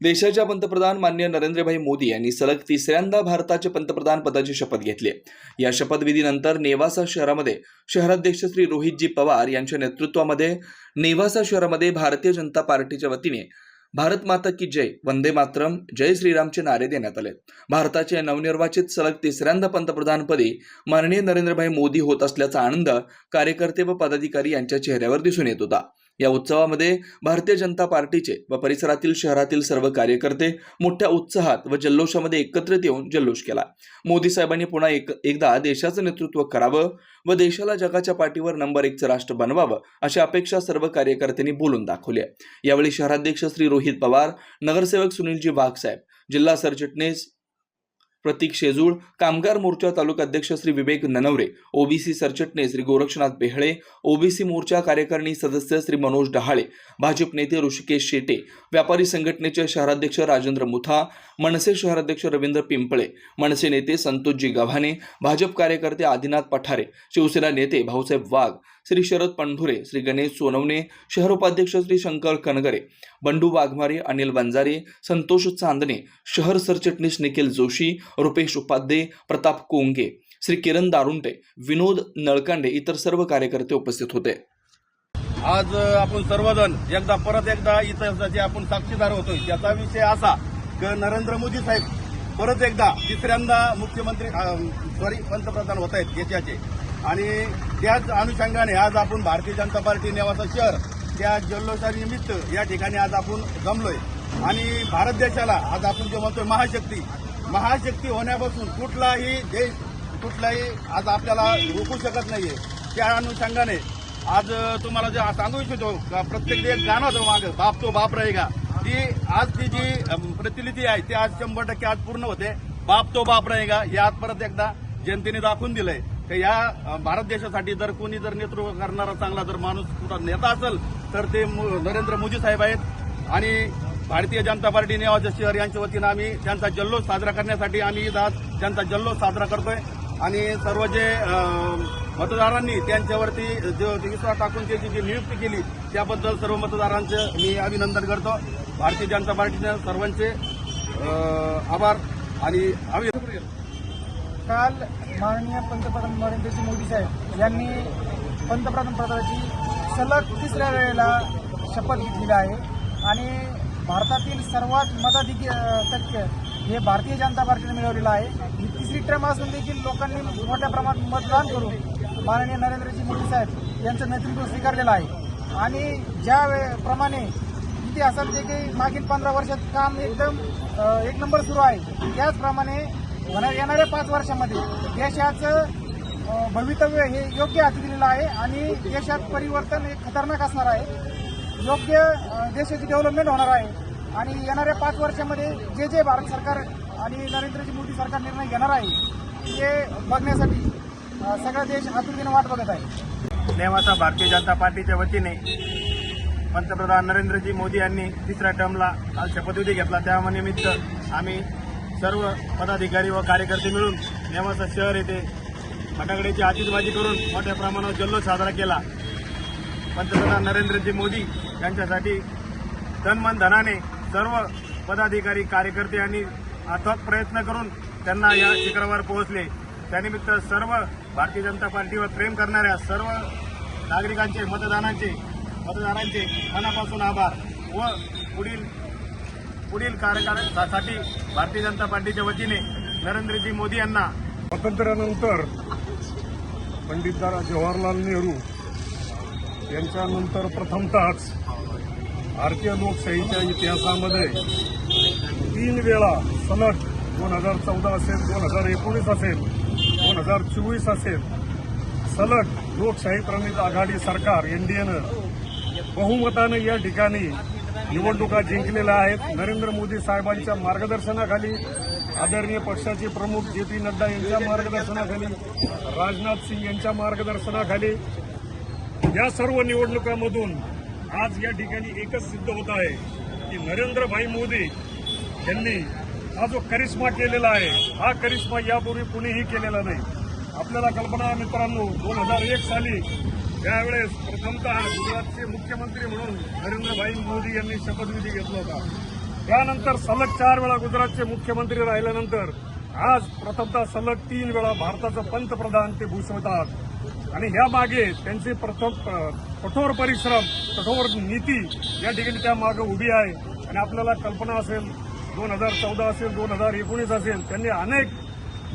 देशाच्या पंतप्रधान मान्य नरेंद्रभाई मोदी यांनी सलग तिसऱ्यांदा भारताचे पंतप्रधान पदाची शपथ घेतली या शपथविधीनंतर नेवासा शहरामध्ये शहराध्यक्ष श्री रोहितजी पवार यांच्या नेतृत्वामध्ये नेवासा शहरामध्ये भारतीय जनता पार्टीच्या वतीने भारत माता की जय वंदे मातरम जय श्रीरामचे नारे देण्यात आले. भारताचे नवनिर्वाचित सलग तिसऱ्यांदा पंतप्रधानपदी माननीय नरेंद्रभाई मोदी होत असल्याचा आनंद कार्यकर्ते व पदाधिकारी यांच्या चेहऱ्यावर दिसून येत होता. या उत्सवामध्ये भारतीय जनता पार्टीचे व परिसरातील शहरातील सर्व कार्यकर्ते मोठ्या उत्साहात व जल्लोषामध्ये एकत्रित येऊन जल्लोष केला. मोदी साहेबांनी पुन्हा एक एकदा देशाचं नेतृत्व करावं व देशाला जगाच्या पाठीवर नंबर एकचं राष्ट्र बनवावं अशी अपेक्षा सर्व कार्यकर्त्यांनी बोलून दाखवली आहे. यावेळी शहराध्यक्ष श्री रोहित पवार नगरसेवक सुनीलजी वाघसाहेब जिल्हा सरचिटणीस प्रतीक शेजूळ कामगार मोर्चा तालुका अध्यक्ष श्री विवेक ननवरे ओबीसी सरचिटणीस श्री गोरक्षनाथ बेहळे ओबीसी मोर्चा कार्यकारिणी सदस्य श्री मनोज डहाळे भाजप नेते ऋषिकेश शेटे व्यापारी संघटनेचे शहराध्यक्ष राजेंद्र मुथा मनसे शहराध्यक्ष रवींद्र पिंपळे मनसे नेते संतोषजी गव्हाणे भाजप कार्यकर्ते आदिनाथ पठारे शिवसेना नेते भाऊसाहेब वाघ श्री शरद पंढुरे श्री गणेश सोनवणे शहर उपाध्यक्ष श्री शंकर कनगरे बंडू वाघमारे अनिल वंजारे संतोष चांदणे शहर सरचिटणीस निखिल जोशी रुपेश उपाध्ये प्रताप कोंगे श्री किरण दारुंटे विनोद नळकांडे इतर सर्व कार्यकर्ते उपस्थित होते. आज आपण सर्वजण एकदा परत एकदा इतिहासाचे आपण साक्षीदार होतोय त्याचा विषय असा की नरेंद्र मोदी साहेब परत एकदा तिसऱ्यांदा मुख्यमंत्री सॉरी पंतप्रधान होत आहेत देशाचे. आणि त्याच अनुषंगाने आज आपण भारतीय जनता पार्टी नेवासा शहर त्या जल्लोषानिमित्त या ठिकाणी आज आपण जमलोय. आणि भारत देशाला आज आपण जे म्हणतोय महाशक्ती महाशक्ती होण्यापासून कुठलाही देश कुठलाही आज आपल्याला रोखू शकत नाहीये. त्या अनुषंगाने आज तुम्हाला जे सांगू इच्छितो प्रत्येक एक गाणं होतं मागं बाप तो बाप रहेगा. ती आज ती जी प्रतिनिधी प्रतिलिती आहे ती आज शंभर टक्के आज पूर्ण होते. बाप तो बाप रहेगा हे आज परत एकदा जनतेने दाखवून दिलंय. तर या भारत देशासाठी जर कोणी जर नेतृत्व करणारा चांगला जर माणूस कुठं नेता असेल तर ते नरेंद्र मोदी साहेब आहेत. आणि भारतीय जनता पार्टी नेवाजा शहर यांच्या वतीनं आम्ही त्यांचा जल्लोष साजरा करण्यासाठी आम्ही आज त्यांचा जल्लोष साजरा करतोय. आणि सर्व जे मतदारांनी त्यांच्यावरती जो विश्वास टाकून त्याची जी नियुक्ती केली त्याबद्दल सर्व मतदारांचं मी अभिनंदन करतो. भारतीय जनता पार्टीने सर्वांचे आभार आणि अभि काल माननीय पंतप्रधान नरेंद्रजी मोदी साहेब यांनी पंतप्रधान पदाची सलग तिसऱ्या वेळेला शपथ घेतलेली आहे. आणि भारतातील सर्वात मताधिक टक्के हे भारतीय जनता पार्टीने मिळवलेलं आहे. ही तिसरी टर्म असून देखील लोकांनी मोठ्या प्रमाणात मतदान करून माननीय नरेंद्रजी मोदी साहेब यांचं नेतृत्व स्वीकारलेलं आहे. आणि ज्या वे- प्रमाणे इतिहासात जे काही मागील पंधरा वर्षात काम एकदम एक नंबर सुरू आहे त्याचप्रमाणे येणाऱ्या पाच वर्षामध्ये देशाचं भवितव्य हे योग्य हाती दिलेलं आहे आणि देशात परिवर्तन हे खतरनाक असणार आहे. योग्य देशाची डेव्हलपमेंट होणार आहे. आणि येणाऱ्या पाच वर्षामध्ये जे जे भारत सरकार आणि नरेंद्रजी मोदी सरकार निर्णय घेणार आहे ते बघण्यासाठी सगळा देश आतुरतेने वाट बघत आहे. नेवासा भारतीय जनता पार्टीच्या वतीने पंतप्रधान नरेंद्रजी मोदी यांनी तिसऱ्या टर्मला काल शपथविधी घेतला. त्यानिमित्त आम्ही सर्व पदाधिकारी व कार्यकर्ते मिळून नेवासा शहर येथे फटाकड्याची आतिषबाजी करून मोठ्या प्रमाणावर जल्लोष साजरा केला. पंतप्रधान नरेंद्रजी मोदी यांच्यासाठी तनमन धनाने सर्व पदाधिकारी कार्यकर्ते यांनी अथक प्रयत्न करून त्यांना या शिखरावर पोहोचले. त्यानिमित्त सर्व भारतीय जनता पार्टीवर प्रेम करणाऱ्या सर्व नागरिकांचे मतदानांचे मतदारांचे मनापासून आभार व पुढील पुढील कार्यकाळासाठी भारतीय जनता पार्टीच्या वतीने नरेंद्रजी मोदी यांना स्वातंत्र्यानंतर पंडित जवाहरलाल नेहरू यांच्यानंतर प्रथमतःच भारतीय लोकशाहीच्या इतिहासामध्ये तीन वेळा सलग दोन हजार चौदा असेल दोन हजार एकोणीस असेल दोन हजार चोवीस असेल सलग लोकशाही प्रणित आघाडी सरकार एनडीएनं बहुमतानं या ठिकाणी निवडणुका जिंकलेल्या आहेत. नरेंद्र मोदी साहेबांच्या मार्गदर्शनाखाली आदरणीय पक्षाचे प्रमुख जे पी नड्डा यांच्या मार्गदर्शनाखाली राजनाथ सिंग यांच्या मार्गदर्शनाखाली या सर्व निवडणुकांमधून आज या ठिकाणी एकच सिद्ध होत आहे की नरेंद्रभाई मोदी यांनी हा जो करिश्मा केलेला आहे हा करिश्मा यापूर्वी कुणीही केलेला नाही. आपल्याला कल्पना आहे मित्रांनो दोन हजार एक साली त्यावेळेस प्रथमतः गुजरातचे मुख्यमंत्री म्हणून नरेंद्रभाई मोदी यांनी शपथविधी घेतला होता. त्यानंतर सलग चार वेळा गुजरातचे मुख्यमंत्री राहिल्यानंतर आज प्रथमतः सलग तीन वेळा भारताचं पंतप्रधान ते भूषवतात. आणि ह्या मागे त्यांचे प्रथम कठोर परिश्रम कठोर नीती या ठिकाणी त्या मागे उभी आहे. आणि आपल्याला कल्पना असेल दोन हजार चौदा असेल दोन हजार एकोणीस असेल त्यांनी अनेक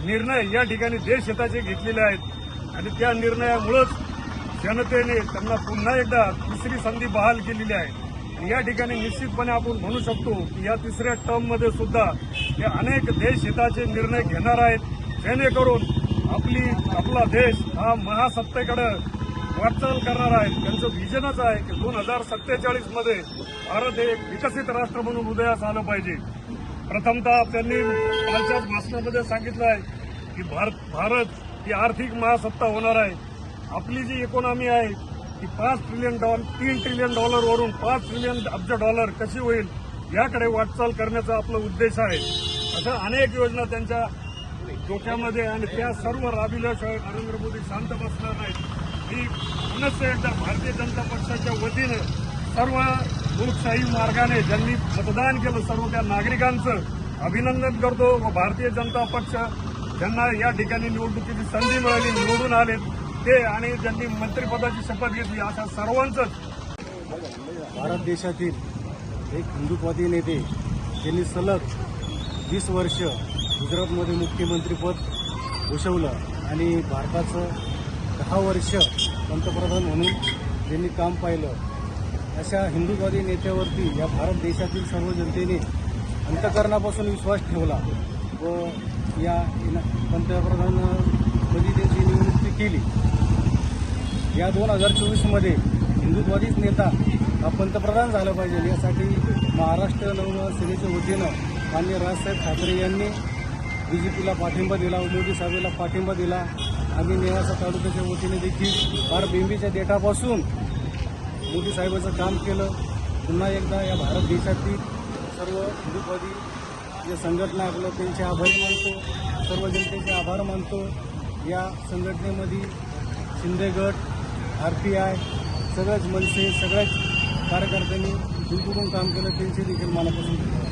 निर्णय या ठिकाणी देशहिताचे घेतलेले आहेत. आणि त्या निर्णयामुळंच जनतेने त्यांना पुन्हा एकदा तिसरी संधी बहाल केलेली आहे. आणि या ठिकाणी निश्चितपणे आपण म्हणू शकतो की या तिसऱ्या टर्ममध्ये सुद्धा हे अनेक देशहिताचे निर्णय घेणार आहेत. जेणेकरून आपली आपला देश हा महासत्तेकडे वाटचाल करणार आहे. त्यांचं व्हिजनच आहे की दोन हजार सत्तेचाळीसमध्ये भारत हे एक विकसित राष्ट्र म्हणून उदयास आलं पाहिजे. प्रथमतः त्यांनी कालच्याच भाषणामध्ये सांगितलं आहे की भारत भारत ही आर्थिक महासत्ता होणार आहे. आपली जी इकॉनॉमी आहे ती पाच ट्रिलियन डॉलर तीन ट्रिलियन डॉलरवरून पाच ट्रिलियन अब्ज डॉलर कशी होईल याकडे वाटचाल करण्याचा आपला उद्देश आहे. अशा अनेक योजना त्यांच्या डोक्यामध्ये आणि त्या सर्व राबिल्याशिवाय नरेंद्र मोदी शांत बसणार नाहीत. ही पुनश्च एकदा भारतीय जनता पक्षाच्या वतीनं सर्व लोकशाही मार्गाने ज्यांनी मतदान केलं सर्व त्या नागरिकांचं अभिनंदन करतो व भारतीय जनता पक्ष ज्यांना या ठिकाणी निवडणुकीची संधी मिळाली निवडून आले ते आणि ज्यांनी मंत्रिपदाची शपथ घेतली अशा सर्वांचंच भारत देशातील एक हिंदुत्वादी नेते त्यांनी सलग वीस वर्ष गुजरातमध्ये मुख्यमंत्रीपद भूषवलं आणि भारताचं दहा वर्ष पंतप्रधान म्हणून त्यांनी काम पाहिलं. अशा हिंदुत्वादी नेत्यावरती या भारत देशातील सर्व जनतेने अंतकरणापासून विश्वास ठेवला व या पंतप्रधानपदी त्यांची नियुक्ती केली. या दोन हजार चोवीसमध्ये हिंदुत्वादीच नेता हा पंतप्रधान झाला पाहिजे यासाठी महाराष्ट्र नवसेनेच्या वतीनं मान्य राजसाहेब ठाकरे यांनी बी जे पीला पाठिंबा दिला मोदी साहेबांना पाठिंबा दिला. आम्ही नेवासा तालुक्याच्या वतीने देखील फार बेंबीच्या देठापासून मोदी साहेबांचं काम केलं. पुन्हा एकदा या भारत देशातील सर्व हिंदूवादी जे संघटना आपलं त्यांचे आभारी मानतो. सर्व जनतेचे आभार मानतो. या संघटनेमध्ये शिंदेगड आर पी आय सगळ्याच मनसे सगळ्याच कार्यकर्त्यांनी गुंतवून काम केलं त्यांचे देखील मनापासून